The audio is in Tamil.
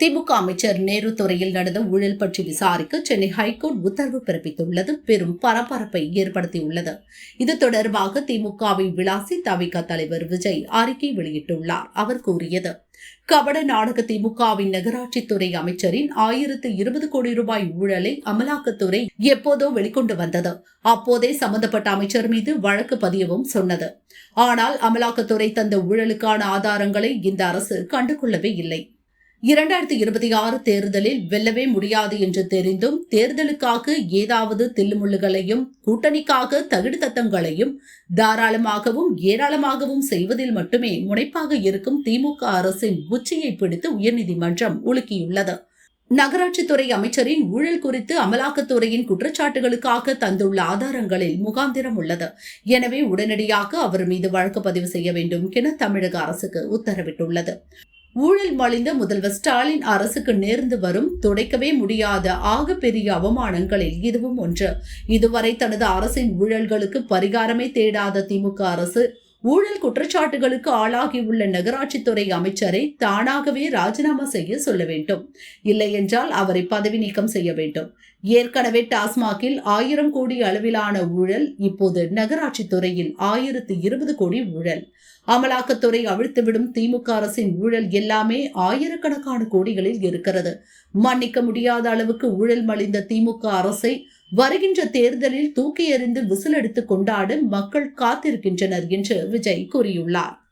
DMK அமைச்சர் நேரு துறையில் நடந்த ஊழல் பற்றி விசாரிக்க சென்னை ஹைகோர்ட் உத்தரவு பிறப்பித்துள்ளது. பெரும் பரபரப்பை ஏற்படுத்தியுள்ளது. இது தொடர்பாக திமுகவை விளாசி தவிக தலைவர் விஜய் அறிக்கை வெளியிட்டுள்ளார். அவர் கூறியது கபட நாடக திமுகவின் நகராட்சித்துறை அமைச்சரின் ஆயிரத்து இருபது கோடி ரூபாய் ஊழலை அமலாக்கத்துறை எப்போதோ வெளிக்கொண்டு வந்தது. அப்போதே சம்பந்தப்பட்ட அமைச்சர் மீது வழக்கு பதியவும் சொன்னது. ஆனால் அமலாக்கத்துறை தந்த ஊழலுக்கான ஆதாரங்களை இந்த அரசு கண்டுகொள்ளவே இல்லை. இரண்டாயிரத்தி இருபத்தி ஆறு தேர்தலில் வெல்லவே முடியாது என்று தெரிந்தும் தேர்தலுக்காக ஏதாவது தில்லுமுள்ளுகளையும் கூட்டணிக்காக தகுடு தத்தங்களையும் தாராளமாகவும் ஏராளமாகவும் செய்வதில் மட்டுமே முனைப்பாக இருக்கும் திமுக அரசின் உச்சியை பிடித்து உயர்நீதிமன்றம் உலுக்கியுள்ளது. நகராட்சித்துறை அமைச்சரின் ஊழல் குறித்து அமலாக்கத்துறையின் குற்றச்சாட்டுகளுக்காக தந்துள்ள ஆதாரங்களில் முகாந்திரம் உள்ளது. எனவே உடனடியாக அவர் மீது வழக்கு பதிவு செய்ய வேண்டும் என தமிழக அரசுக்கு உத்தரவிட்டுள்ளது. ஊழல் மலிந்த முதல்வர் ஸ்டாலின் அரசுக்கு நேர்ந்து வரும் துடைக்கவே முடியாத ஆக பெரிய அவமானங்களில் இதுவும் ஒன்று. இதுவரை தனது அரசின் ஊழல்களுக்கு பரிகாரமே தேடாத திமுக அரசு ஊழல் குற்றச்சாட்டுகளுக்கு ஆளாகியுள்ள நகராட்சித்துறை அமைச்சரை தானாகவே ராஜினாமா செய்ய சொல்ல வேண்டும். இல்லை என்றால் அவரை பதவி நீக்கம் செய்ய வேண்டும். ஏற்கனவே டாஸ்மாகில் ஆயிரம் கோடி அளவிலான ஊழல் இப்போது நகராட்சி துறையில் ஆயிரத்து இருபது கோடி ஊழல். அமலாக்கத்துறை அவிழ்த்துவிடும் திமுக அரசின் ஊழல் எல்லாமே ஆயிரக்கணக்கான கோடிகளில் இருக்கிறது. மன்னிக்க முடியாத அளவுக்கு ஊழல் மலிந்த திமுக அரசை வருகின்ற தேர்தலில் தூக்கி எறிந்து விசிலடித்து கொண்டாட மக்கள் காத்திருக்கின்றனர் என்று விஜய் கூறியுள்ளார்.